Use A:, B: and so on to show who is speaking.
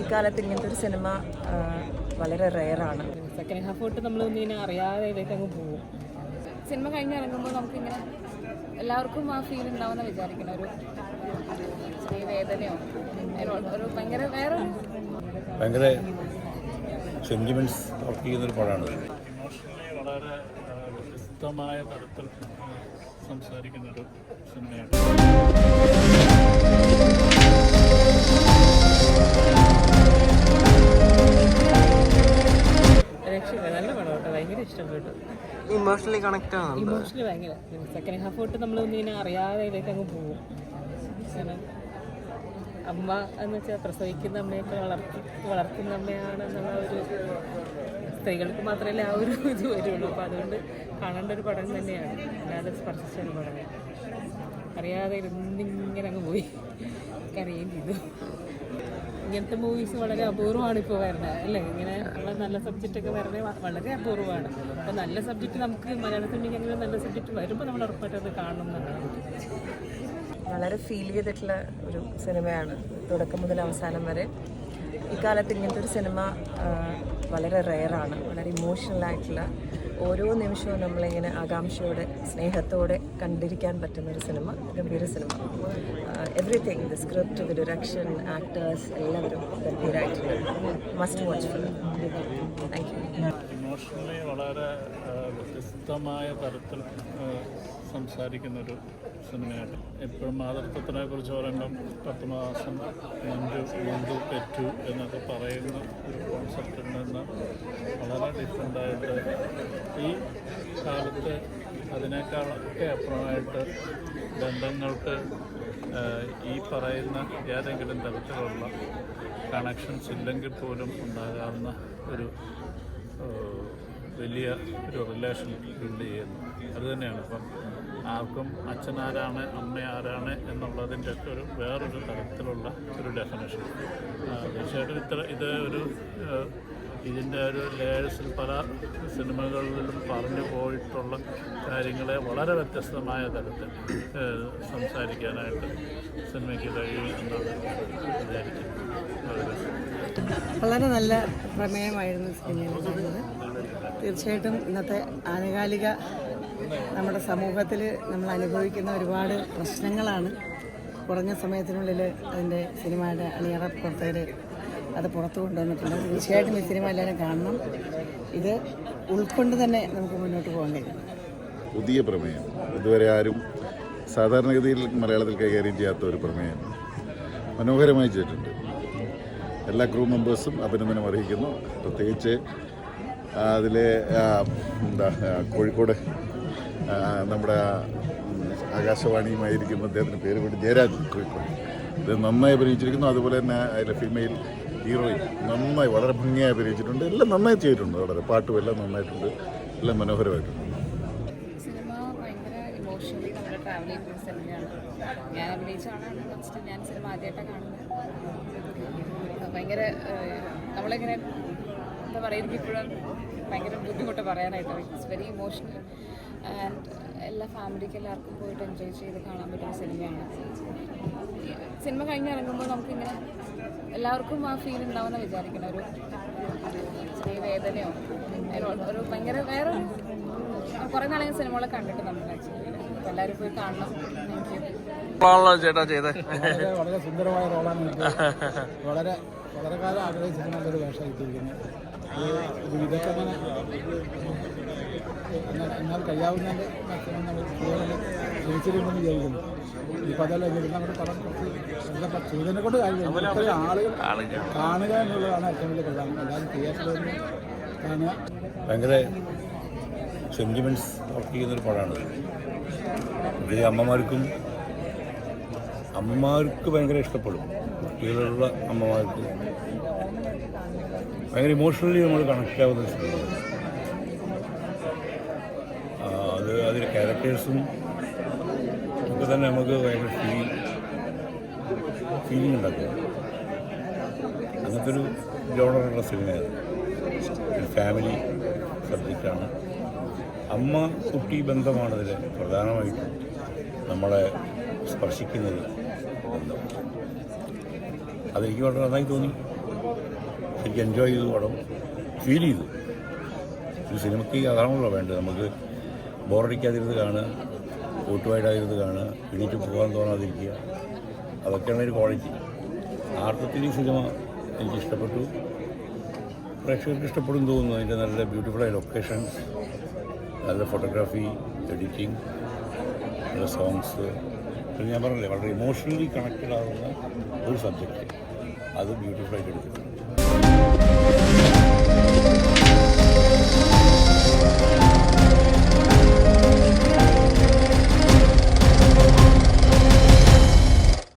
A: ഇക്കാലത്ത് ഇങ്ങനത്തെ ഒരു സിനിമ വളരെ റെയറാണ്.
B: സെക്കൻഡ് ഹാഫ് തൊട്ട് നമ്മൾ ഇങ്ങനെ അറിയാതെ ഇതിലേക്ക് അങ്ങ് പോകും.
C: സിനിമ കഴിഞ്ഞ് ഇറങ്ങുമ്പോൾ നമുക്കിങ്ങനെ എല്ലാവർക്കും ആ ഫീൽ ഉണ്ടാവുമെന്ന് വിചാരിക്കണം. ഒരു ചെറിയ വേദനയോ ഒരു- ഒരു ഭയങ്കര വേറെ
D: ഭയങ്കര സെന്റിമെന്റ്സ് വർക്ക് ചെയ്യുന്നൊരു പടമാണ്
E: ഇമോഷണലി വളരെ വ്യക്തമായ തരത്തിൽ സംസാരിക്കുന്ന ഒരു സിനിമയാണ്.
B: ഇഷ്ടപ്പെട്ടു.
F: ഇമോഷണലി കണക്ട് ആണ്
B: ഇമോഷണലി ഭയങ്കര. സെക്കൻഡ് ഹാഫ് തൊട്ട് നമ്മൾ ഇങ്ങനെ അറിയാതെ ഇതിലേക്ക് അങ്ങ് പോകും. കാരണം അമ്മ എന്ന് വെച്ചാൽ പ്രസവിക്കുന്ന അമ്മയൊക്കെ വളർത്തി വളർത്തുന്ന അമ്മയാണ് എന്നുള്ള ഒരു സ്ത്രീകൾക്ക് മാത്രമല്ലേ ആ ഒരു ഇത് വരുള്ളൂ. അപ്പോൾ അതുകൊണ്ട് കാണേണ്ട ഒരു പടം തന്നെയാണ്. അല്ലാതെ സ്പർശിച്ച ഒരു അറിയാതെ ഇരുന്നിങ്ങനെ അങ്ങ് പോയി. കരയുകയും ചെയ്തു. ഇങ്ങനത്തെ മൂവീസ് വളരെ അപൂർവമാണ് ഇപ്പോൾ വരുന്നത് അല്ലേ? ഇങ്ങനെ ഉള്ള നല്ല സബ്ജക്റ്റ് ഒക്കെ വരുന്നത് വളരെ അപൂർവമാണ്. അപ്പോൾ നല്ല സബ്ജക്റ്റ് നമുക്ക് മലയാളത്തിന്റെ അങ്ങനെ നല്ല സബ്ജക്റ്റ് വരുമ്പോൾ നമ്മൾ ഉറപ്പായിട്ട് അത് കാണണം എന്നാണ്
A: വളരെ ഫീൽ ചെയ്തിട്ടുള്ള ഒരു സിനിമയാണ് തുടക്കം മുതൽ അവസാനം വരെ. ഇക്കാലത്ത് ഇങ്ങനത്തെ ഒരു സിനിമ വളരെ റെയറാണ് വളരെ ഇമോഷണൽ ആയിട്ടുള്ള ഓരോ നിമിഷവും നമ്മളിങ്ങനെ ആകാംക്ഷയോടെ സ്നേഹത്തോടെ കണ്ടിരിക്കാൻ പറ്റുന്ന ഒരു സിനിമ ഗംഭീര cinema. Everything the script direction actors എല്ലാവരും ഗംഭീരമായിട്ടുണ്ട് must watch film thank you
E: emotionally വളരെ വ്യത്യസ്തമായ തരത്തിൽ സംസാരിക്കുന്നൊരു സിനിമയാണ്. എപ്പോഴും മാതൃത്വത്തിനെ കുറിച്ച് പറയുമ്പം പത്ത് മാസം മുൻപ് മുൻപ് എന്നൊക്കെ പറയുന്ന ഒരു കോൺസെപ്റ്റിൽ നിന്ന് വളരെ ഡിഫറെന്റായിട്ട് ഈ കാലത്ത് അതിനേക്കാളൊക്കെ അപ്പുറമായിട്ട് ബന്ധങ്ങൾക്ക് ഈ പറയുന്ന ഏതെങ്കിലും തരത്തിലുള്ള കണക്ഷൻസ് ഇല്ലെങ്കിൽ പോലും ഉണ്ടാകാവുന്ന ഒരു വലിയ ഒരു റിലേഷൻ ബിൽഡ് ചെയ്യുന്നു. അതുതന്നെയാണ് ഇപ്പം ആർക്കും അച്ഛനാരാണ് അമ്മ ആരാണ് എന്നുള്ളതിന്റെ ഒക്കെ ഒരു വേറൊരു തരത്തിലുള്ള ഒരു ഡെഫിനേഷൻ തീർച്ചയായിട്ടും ഇത്ര ഇത് ഒരു ഇതിന്റെ ഒരു ലേയേഴ്സിൽ പല സിനിമകളിലും പറഞ്ഞു പോയിട്ടുള്ള കാര്യങ്ങളെ വളരെ വ്യത്യസ്തമായ തരത്തിൽ സംസാരിക്കാനായിട്ട് സിനിമയ്ക്ക് കഴിയും എന്നാണ് വിചാരിക്കുന്നത്. വളരെ
G: നല്ല പ്രമേയമായിരുന്നു തീർച്ചയായിട്ടും ഇന്നത്തെ ആനുകാലിക നമ്മുടെ സമൂഹത്തിൽ നമ്മൾ അനുഭവിക്കുന്ന ഒരുപാട് പ്രശ്നങ്ങളാണ്. കുറഞ്ഞ സമയത്തിനുള്ളിൽ അതിന്റെ സിനിമയുടെ അണിയറ പ്രവർത്തകർ അത് പുറത്ത് കൊണ്ടുവന്നിട്ടുണ്ട്. തീർച്ചയായിട്ടും ഈ സിനിമ എല്ലാവരും കാണണം. ഇത് ഉൾക്കൊണ്ട് തന്നെ നമുക്ക് മുന്നോട്ട് പോകാൻ കഴിയും.
D: പുതിയ പ്രമേയം. ഇതുവരെ ആരും സാധാരണഗതിയിൽ മലയാളത്തിൽ കൈകാര്യം ചെയ്യാത്ത ഒരു പ്രമേയം. മനോഹരമായി ചെയ്തിട്ടുണ്ട്. എല്ലാ ക്രൂ മെമ്പേഴ്സും അഭിനന്ദനം അറിയിക്കുന്നു. പ്രത്യേകിച്ച് അതിലെ എന്താ കോഴിക്കോട് നമ്മുടെ ആ, ഉം, ആകാശവാണിയുമായിരിക്കുന്ന അദ്ദേഹത്തിന്റെ പേര് വേണ്ടി ജയരാജ് കോഴിക്കോട്. ഇത് നന്നായി അഭിനയിച്ചിരിക്കുന്നു. അതുപോലെ തന്നെ അതിലെ ഫീമെയിൽ ഹീറോയിൻ നന്നായി വളരെ ഭംഗിയായി അഭിനയിച്ചിട്ടുണ്ട്. എല്ലാം നന്നായി ചെയ്തിട്ടുണ്ട് വളരെ. പാട്ടും എല്ലാം നന്നായിട്ടുണ്ട്. എല്ലാം മനോഹരമായിട്ടുണ്ട്.
C: എന്താ പറയുക എനിക്കിപ്പോഴും ഭയങ്കര ബുദ്ധിമുട്ട് പറയാനായിട്ട് ഇറ്റ്സ് വെരി ഇമോഷണൽ ആൻഡ് എല്ലാ ഫാമിലിക്ക് എല്ലാവർക്കും പോയിട്ട് എൻജോയ് ചെയ്ത് കാണാൻ പറ്റുന്ന സിനിമയാണ്. സിനിമ കഴിഞ്ഞ് ഇറങ്ങുമ്പോൾ നമുക്കിങ്ങനെ എല്ലാവർക്കും ആ ഫീൽ ഉണ്ടാവുമെന്ന് വിചാരിക്കണം. ഒരു ചെറിയ വേദനയോ ഒരു- ഭയങ്കര വേറെ കുറേ നാളെ സിനിമകളെ കണ്ടിട്ട് നമ്മൾ ആക്ച്വലി എല്ലാവരും പോയി കാണണം. താങ്ക് യു
F: ചേട്ടാ ചെയ്തേ.
H: വളരെ വളരെ സുന്ദരമായ റോളാണ് വളരെ വളരെ കാലം ആഗ്രഹിച്ചിരുന്ന ഒരു വേഷം കിട്ടിയിരിക്കുന്നത് എന്നാൽ കഴിയാവുന്നതിന്റെ മാക്സിമം നമ്മൾ ശ്രമിച്ചിട്ടുണ്ടെന്ന് വിചാരിക്കുന്നു. ഇപ്പം അതല്ല ഇനി നമ്മുടെ പടം കുറച്ച് നല്ല ചെയ്തതിനെ കൊണ്ട് കാര്യമില്ല ഇത്രയും ആളുകൾ കാണുക എന്നുള്ളതാണ് ഏറ്റവും വലിയ പ്രധാനം എല്ലാവരും തിയേറ്ററിൽ കാണുക.
D: ഭയങ്കര സെന്റിമെന്റ്സ് വർക്ക് ചെയ്യുന്നൊരു പടമാണ് ഇത് അമ്മമാർക്കും അമ്മമാർക്ക് ഭയങ്കര ഇഷ്ടപ്പെടും. കുട്ടികളുള്ള അമ്മമാർക്ക്. ഭയങ്കര ഇമോഷണലി നമ്മൾ കണക്ട് ആവുന്ന സിനിമയാണ് അത് അതിലെ ക്യാരക്ടേഴ്സും ഒക്കെ തന്നെ നമുക്ക് ഭയങ്കര ഫീൽ ഫീലിംഗ് ഉണ്ടാക്കുക. അങ്ങനത്തെ ഒരു ജോണറുള്ള സിനിമയാണ് ഫാമിലി സബ്ജക്റ്റാണ് അമ്മ കുട്ടി ബന്ധമാണ് ഇതിൽ പ്രധാനമായിട്ടും നമ്മളെ സ്പർശിക്കുന്നത്. അതെനിക്ക് വളരെ നന്നായി തോന്നി.
I: എനിക്ക് എൻജോയ് ചെയ്തു പടം. ഫീൽ ചെയ്തു. ഒരു സിനിമയ്ക്ക് അതാണല്ലോ വേണ്ടത്. നമുക്ക് ബോറടിക്കാതിരുന്ന് കാണുക കൂട്ടുവായിട്ടാതിരുന്ന് കാണുക എണീറ്റ് പോകാൻ തോന്നാതിരിക്കുക. അതൊക്കെയാണ് ഒരു ക്വാളിറ്റി ആർത്തത്തിൽ ഈ സിനിമ എനിക്ക് ഇഷ്ടപ്പെട്ടു. പ്രേക്ഷകർക്ക് ഇഷ്ടപ്പെടും തോന്നുന്നു. അതിന്റെ നല്ല ബ്യൂട്ടിഫുള്ളായ ലൊക്കേഷൻസ് നല്ല ഫോട്ടോഗ്രാഫി എഡിറ്റിംഗ് നല്ല സോങ്സ് ഞാൻ പറഞ്ഞില്ലേ വളരെ ഇമോഷണലി കണക്റ്റഡ് ആകുന്ന ഒരു സബ്ജക്റ്റ് അത് ബ്യൂട്ടിഫുള്ളായിട്ട് എടുത്തിട്ടുണ്ട്.